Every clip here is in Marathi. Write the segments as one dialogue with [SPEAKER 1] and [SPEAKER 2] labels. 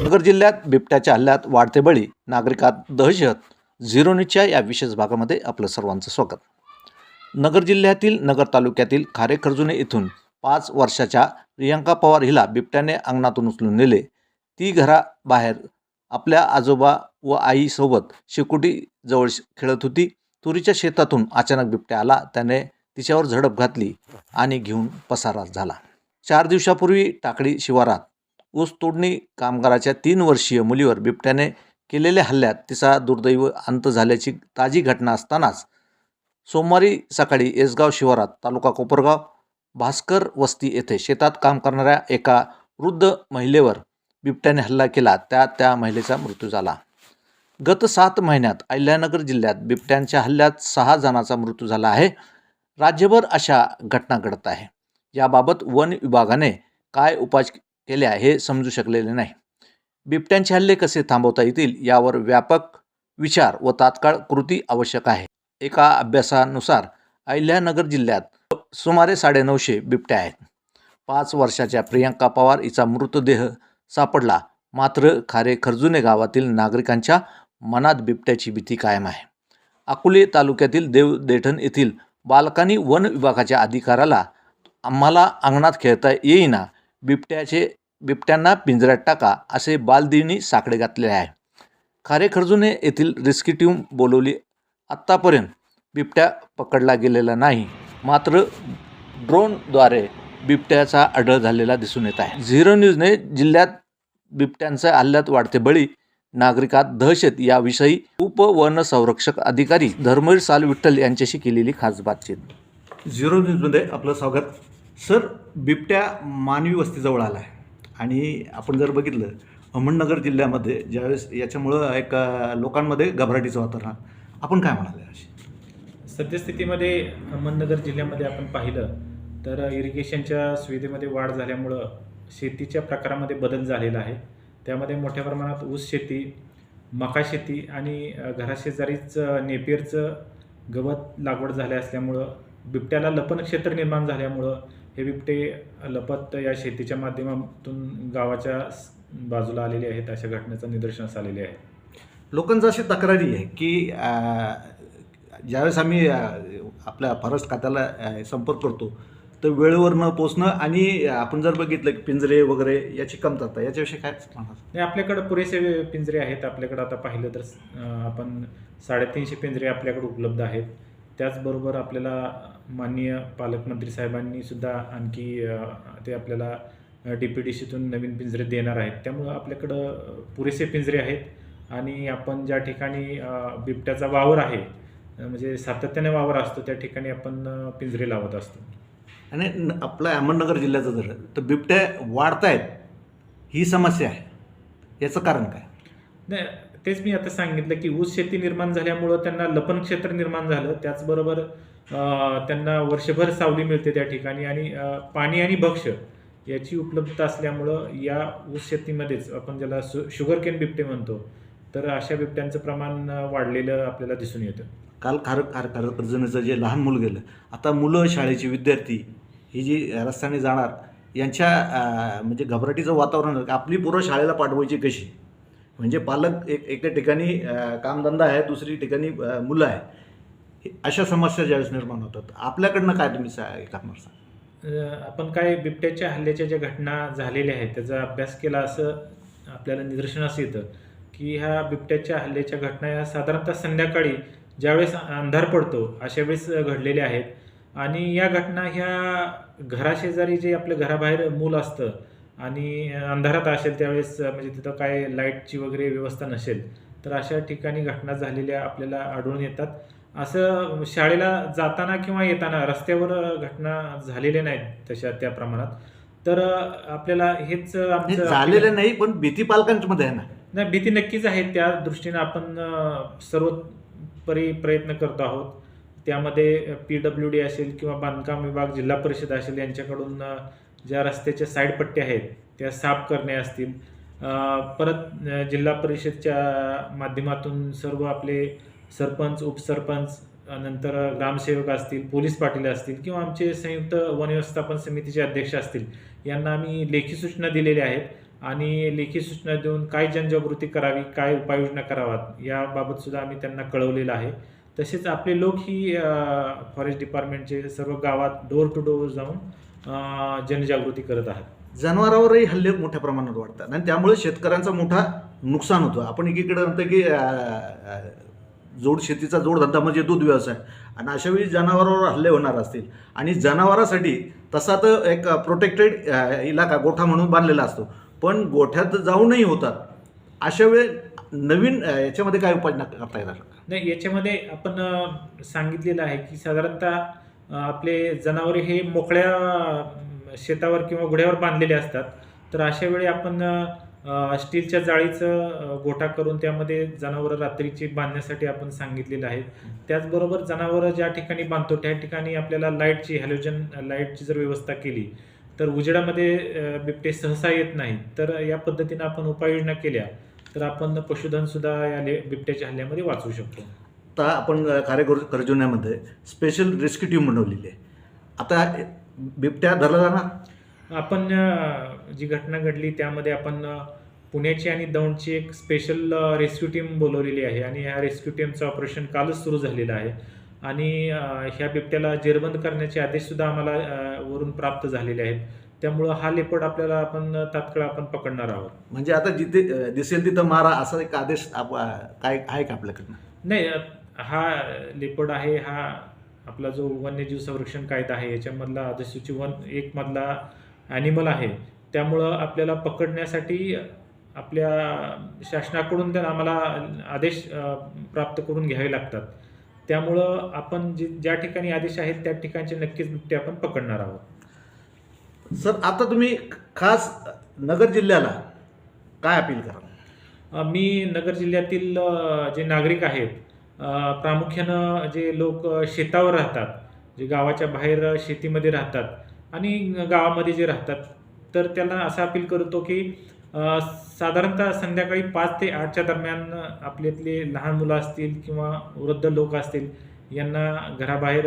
[SPEAKER 1] नगर जिल्ह्यात बिबट्याच्या हल्ल्यात वाढते बळी नागरिकात दहशत. झिरो न्यूजच्या या विशेष भागामध्ये आपलं सर्वांचं स्वागत. नगर जिल्ह्यातील नगर तालुक्यातील खारेखर्जुने येथून पाच वर्षाच्या प्रियांका पवार हिला बिबट्याने अंगणातून उचलून नेले. ती घराबाहेर आपल्या आजोबा व आईसोबत शेकोटीजवळ खेळत होती. तुरीच्या शेतातून अचानक बिबट्या आला. त्याने तिच्यावर झडप घातली आणि घेऊन पसारा झाला. चार दिवसापूर्वी टाकळी शिवारात ऊस तोडणी कामगाराच्या तीन वर्षीय मुलीवर बिबट्याने केलेल्या हल्ल्यात तिचा दुर्दैव अंत झाल्याची ताजी घटना असतानाच सोमवारी सकाळी येसगाव शिवारात तालुका कोपरगाव भास्कर वस्ती येथे शेतात काम करणाऱ्या एका वृद्ध महिलेवर बिबट्याने हल्ला केला. त्या त्या महिलेचा मृत्यू झाला. गत सात महिन्यात अहिल्यानगर जिल्ह्यात बिबट्यांच्या हल्ल्यात सहा जणांचा मृत्यू झाला आहे. राज्यभर अशा घटना घडत आहे. याबाबत वन विभागाने काय उपाय केल्या हे समजू शकलेले नाही. बिबट्यांचे हल्ले कसे थांबवता येतील यावर व्यापक विचार व तात्काळ कृती आवश्यक आहे. एका अभ्यासानुसार अहिल्यानगर जिल्ह्यात सुमारे साडेनऊशे बिबट्या आहेत. पाच वर्षाच्या प्रियांका पवार हिचा मृतदेह सापडला. मात्र खारे खर्जुने गावातील नागरिकांच्या मनात बिबट्याची भीती कायम आहे. अकोले तालुक्यातील देव देठण येथील बालकांनी वन विभागाच्या अधिकाराला आम्हाला अंगणात खेळता येईना बिबट्याचे बिबट्यांना पिंजऱ्यात टाका असे बालदिनी साकडे घातले आहे. खारेखर्जूने येथील रेस्क्यू टीम बोलवली आत्तापर्यंत बिबट्या पकडला गेलेला नाही मात्र ड्रोनद्वारे बिबट्याचा आढळ झालेला दिसून येत आहे. झिरो न्यूजने जिल्ह्यात बिबट्यांचा हल्ल्यात वाढते बळी नागरिकात दहशत याविषयी उपवन संरक्षक अधिकारी धर्मवीर साल विठ्ठल यांच्याशी केलेली खास बातचीत. झिरो न्यूजमध्ये आपलं स्वागत. सर बिबट्या मानवी वस्तीजवळ आला आहे आणि आपण जर बघितलं अहमदनगर जिल्ह्यामध्ये ज्यावेळेस याच्यामुळं एक लोकांमध्ये घबराटीचं वातावरण आपण काय म्हणाले अशी?
[SPEAKER 2] सद्यस्थितीमध्ये अहमदनगर जिल्ह्यामध्ये आपण पाहिलं तर इरिगेशनच्या सुविधेमध्ये वाढ झाल्यामुळं शेतीच्या प्रकारामध्ये बदल झालेला आहे. त्यामध्ये मोठ्या प्रमाणात ऊस शेती मका शेती आणि घराशेजारीच नेपियरचं गवत लागवड झाल्या असल्यामुळं बिबट्याला लपन क्षेत्र निर्माण झाल्यामुळं हे बिबटे लपत या शेतीच्या माध्यमातून गावाच्या बाजूला आलेले आहेत अशा घटनेचं निदर्शनास आलेले आहे.
[SPEAKER 1] लोकांचं अशी तक्रारी आहे की ज्यावेळेस आम्ही आपल्या फॉरेस्ट खात्याला संपर्क करतो तर वेळेवर न पोचणं आणि आपण जर बघितलं की पिंजरे वगैरे याची कमतरता याच्याविषयी काय म्हणणार
[SPEAKER 2] नाही आपल्याकडं पुरेसे पिंजरे आहेत. आपल्याकडं आता पाहिलं तर आपण साडेतीनशे पिंजरे आपल्याकडे उपलब्ध आहेत. त्याचबरोबर आपल्याला माननीय पालकमंत्री साहेबांनी सुद्धा आणखी ते आपल्याला डी पी डी सीतून नवीन पिंजरे देणार आहेत. त्यामुळं आपल्याकडं पुरेसे पिंजरे आहेत. आणि आपण ज्या ठिकाणी बिबट्याचा वावर आहे म्हणजे सातत्याने वावर असतो त्या ठिकाणी आपण पिंजरे लावत असतो.
[SPEAKER 1] आणि आपलं अहमदनगर जिल्ह्याचं झालं तर बिबट्या वाढत आहेत ही समस्या आहे. याचं कारण काय?
[SPEAKER 2] नाही तेच मी आता सांगितलं की ऊस शेती निर्माण झाल्यामुळं त्यांना लपन क्षेत्र निर्माण झालं. त्याचबरोबर त्यांना वर्षभर सावली मिळते त्या ठिकाणी आणि पाणी आणि भक्ष्य याची उपलब्धता असल्यामुळं या ऊस शेतीमध्येच आपण ज्याला सु शुगर केन बिबटे म्हणतो तर अशा बिबट्यांचं प्रमाण वाढलेलं आपल्याला दिसून येतं.
[SPEAKER 1] काल खार खार खार जे लहान मुलं गेलं आता मुलं शाळेची विद्यार्थी ही जी रस्त्याने जाणार यांच्या म्हणजे घबराटीचं वातावरण आपली पोरं शाळेला पाठवायची कशी? म्हणजे पालक एक एका ठिकाणी कामधंदा आहे दुसरी ठिकाणी मुलं आहे. अशा समस्या ज्यावेळेस निर्माण होतात. आपल्याकडनं काय तुम्ही सा करणार सांग
[SPEAKER 2] आपण काय बिबट्याच्या हल्ल्याच्या ज्या घटना झालेल्या आहेत त्याचा अभ्यास केला असं आपल्याला निदर्शनास येतं की ह्या बिबट्याच्या हल्ल्याच्या घटना या साधारणतः संध्याकाळी ज्यावेळेस अंधार पडतो अशा वेळेस घडलेल्या आहेत. आणि या घटना ह्या घराशेजारी जे आपल्या घराबाहेर मूल असतं आणि अंधारात असेल त्यावेळेस म्हणजे तिथं काय लाईटची वगैरे व्यवस्था नसेल तर अशा ठिकाणी घटना झालेल्या आपल्याला आढळून येतात. असं शाळेला जाताना किंवा येताना रस्त्यावर घटना झालेल्या नाहीत तशा त्या प्रमाणात. तर आपल्याला हेच आमचं
[SPEAKER 1] झालेलं नाही पण भीती पालकांमध्ये आहे ना?
[SPEAKER 2] नाही भीती नक्कीच आहे. त्या दृष्टीनं आपण सर्वोपरी प्रयत्न करतो आहोत. त्यामध्ये पी डब्ल्यू डी असेल किंवा बांधकाम विभाग जिल्हा परिषद असेल यांच्याकडून ज्या रस्त्याच्या साईडपट्ट्या आहेत त्या साफ करणे असतील. परत जिल्हा परिषदच्या माध्यमातून सर्व आपले सरपंच उपसरपंच नंतर ग्रामसेवक असतील पोलीस पाटील असतील किंवा आमचे संयुक्त वन व्यवस्थापन समितीचे अध्यक्ष असतील यांना आम्ही लेखी सूचना दिलेल्या आहेत. आणि लेखी सूचना देऊन काय जनजागृती करावी काय उपाययोजना कराव्यात याबाबतसुद्धा आम्ही त्यांना कळवलेलं आहे. तसेच आपले लोक ही फॉरेस्ट डिपार्टमेंटचे सर्व गावात डोअर टू डोअर जाऊन जनजागृती करत आहात.
[SPEAKER 1] जनावरांवरही हल्ले मोठ्या प्रमाणात वाढतात आणि त्यामुळे शेतकऱ्यांचा मोठा नुकसान होतं. आपण एकीकडे म्हणतो की जोड शेतीचा जोडधंदा म्हणजे दूध व्यवसाय. आणि अशा वेळी जनावरांवर हल्ले होणार असतील. आणि जनावरांसाठी तसा तर एक प्रोटेक्टेड इलाका गोठा म्हणून बांधलेला असतो. पण गोठ्यात जाऊनही होतात. अशा वेळी नवीन याच्यामध्ये काय उपाययोजना करता येणार?
[SPEAKER 2] नाही याच्यामध्ये आपण सांगितलेलं आहे की साधारणतः आपले जनावरे हे मोकळ्या शेतावर किंवा घोड्यावर बांधलेले असतात. तर अशा वेळी आपण स्टीलच्या जाळीचं गोठा करून त्यामध्ये जनावरं रात्रीची बांधण्यासाठी आपण सांगितलेलं आहे. त्याचबरोबर जनावरं ज्या ठिकाणी बांधतो त्या ठिकाणी आपल्याला लाईटची हॅलोजन लाईटची जर व्यवस्था केली तर उजेडामध्ये बिबटे सहसा येत नाही तर या पद्धतीनं आपण उपाययोजना केल्या. तर आपण पशुधन सुद्धा या बिबट्याच्या हल्ल्यामध्ये वाचवू शकतो.
[SPEAKER 1] आता आपण अ, कार्यकर कर्जुन्यामध्ये स्पेशल रेस्क्यू टीम बनवलेली आहे. आता बिबट्या धरला जाणार?
[SPEAKER 2] आपण जी घटना घडली त्यामध्ये आपण पुण्याची आणि दौंडची एक स्पेशल रेस्क्यू टीम बोलवलेली आहे आणि ह्या रेस्क्यू टीमचं ऑपरेशन कालच सुरू झालेलं आहे. आणि ह्या बिबट्याला जेरबंद करण्याचे आदेशसुद्धा आम्हाला वरून प्राप्त झालेले आहेत. त्यामुळं हा लेपड आपल्याला आपण तात्काळ आपण पकडणार आहोत.
[SPEAKER 1] म्हणजे आता जिथे दिसेल तिथं मारा असा एक आदेश आप- काय आहे का आपल्याकडनं?
[SPEAKER 2] नाही अ, हा लेपड आहे हा आपला जो वन्यजीव संरक्षण कायदा आहे याच्यामधला अधिसूची वन एक मधला ॲनिमल आहे त्यामुळं आपल्याला पकडण्यासाठी आपल्या शासनाकडून तर आम्हाला आदेश अ, प्राप्त करून घ्यावे लागतात. त्यामुळं आपण जी ज्या ठिकाणी आदेश आहेत त्या ठिकाणचे नक्कीच बिबटे आपण पकडणार आहोत.
[SPEAKER 1] सर आता तुम्ही खास नगर जिल्ह्याला काय अपील कराल?
[SPEAKER 2] मी नगर जिल्ह्यातील जे नागरिक आहेत प्रामुख्यानं जे लोक शेतावर राहतात जे गावाच्या बाहेर शेतीमध्ये राहतात आणि गावामध्ये जे राहतात तर त्यांना असं अपील करतो की साधारणतः संध्याकाळी पाच ते आठच्या दरम्यान आपल्यातले लहान मुलं असतील किंवा वृद्ध लोक असतील यांना घराबाहेर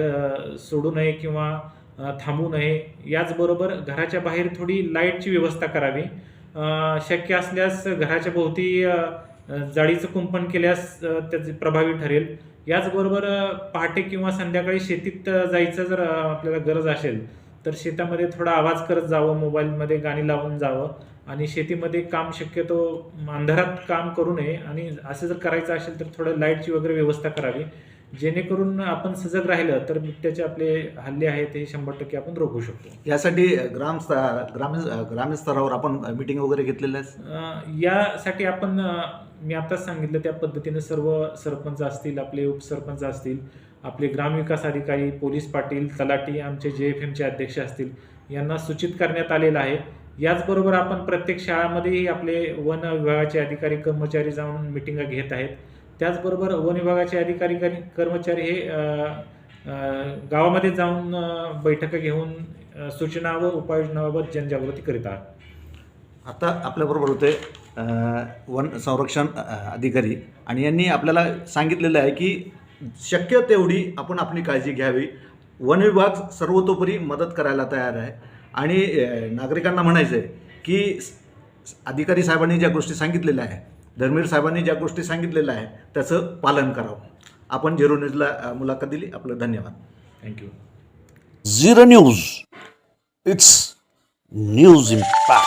[SPEAKER 2] सोडू नये किंवा थांबू नये. याचबरोबर घराच्या बाहेर थोडी लाईटची व्यवस्था करावी. शक्य असल्यास घराच्या भोवती जाळीचं कुंपण केल्यास त्याचे प्रभावी ठरेल. याचबरोबर पहाटे किंवा संध्याकाळी शेतीत जायचं जर आपल्याला गरज असेल तर शेतामध्ये थोडा आवाज करत जावं मोबाईलमध्ये गाणी लावून जावं. आणि शेतीमध्ये काम शक्यतो अंधारात काम करू नये. आणि असं जर करायचं असेल तर थोडं लाईटची वगैरे व्यवस्था करावी. जेणेकरून आपण सजग राहिलं तर बिबट्याचे आपले हल्ले आहेत हे शंभर टक्के आपण रोखू शकतो.
[SPEAKER 1] यासाठी ग्राम ग्रामीण ग्रामीण स्तरावर आपण मीटिंग वगैरे घेतलेल्या आहेत?
[SPEAKER 2] यासाठी आपण मी आताच सांगितलं त्या पद्धतीने सर्व सरपंच असतील आपले उपसरपंच असतील आपले ग्रामविकास अधिकारी पोलीस पाटील तलाठी आमचे जे एफ एमचे अध्यक्ष असतील यांना सूचित करण्यात आलेलं आहे. याचबरोबर आपण प्रत्येक शाळांमध्येही आपले वन विभागाचे अधिकारी कर्मचारी जाऊन मिटिंगा घेत आहेत. त्याचबरोबर वन विभागाचे अधिकारी कर्मचारी हे गावामध्ये जाऊन बैठका घेऊन सूचना व उपाययोजनाबाबत जनजागृती करीत आहात.
[SPEAKER 1] आता आपल्याबरोबर होते वन संरक्षण अधिकारी. आणि यांनी आपल्याला सांगितलेलं आहे की शक्य तेवढी आपण आपली काळजी घ्यावी. वन विभाग सर्वतोपरी मदत करायला तयार आहे. आणि नागरिकांना म्हणायचं आहे की अधिकारी साहेबांनी ज्या गोष्टी सांगितलेल्या आहे धर्मीर साहेबांनी ज्या गोष्टी सांगितलेल्या आहे त्याचं पालन करावं. आपण झिरो न्यूजला मुलाखत दिली. आपलं धन्यवाद.
[SPEAKER 2] Thank you
[SPEAKER 3] zero news it's news impact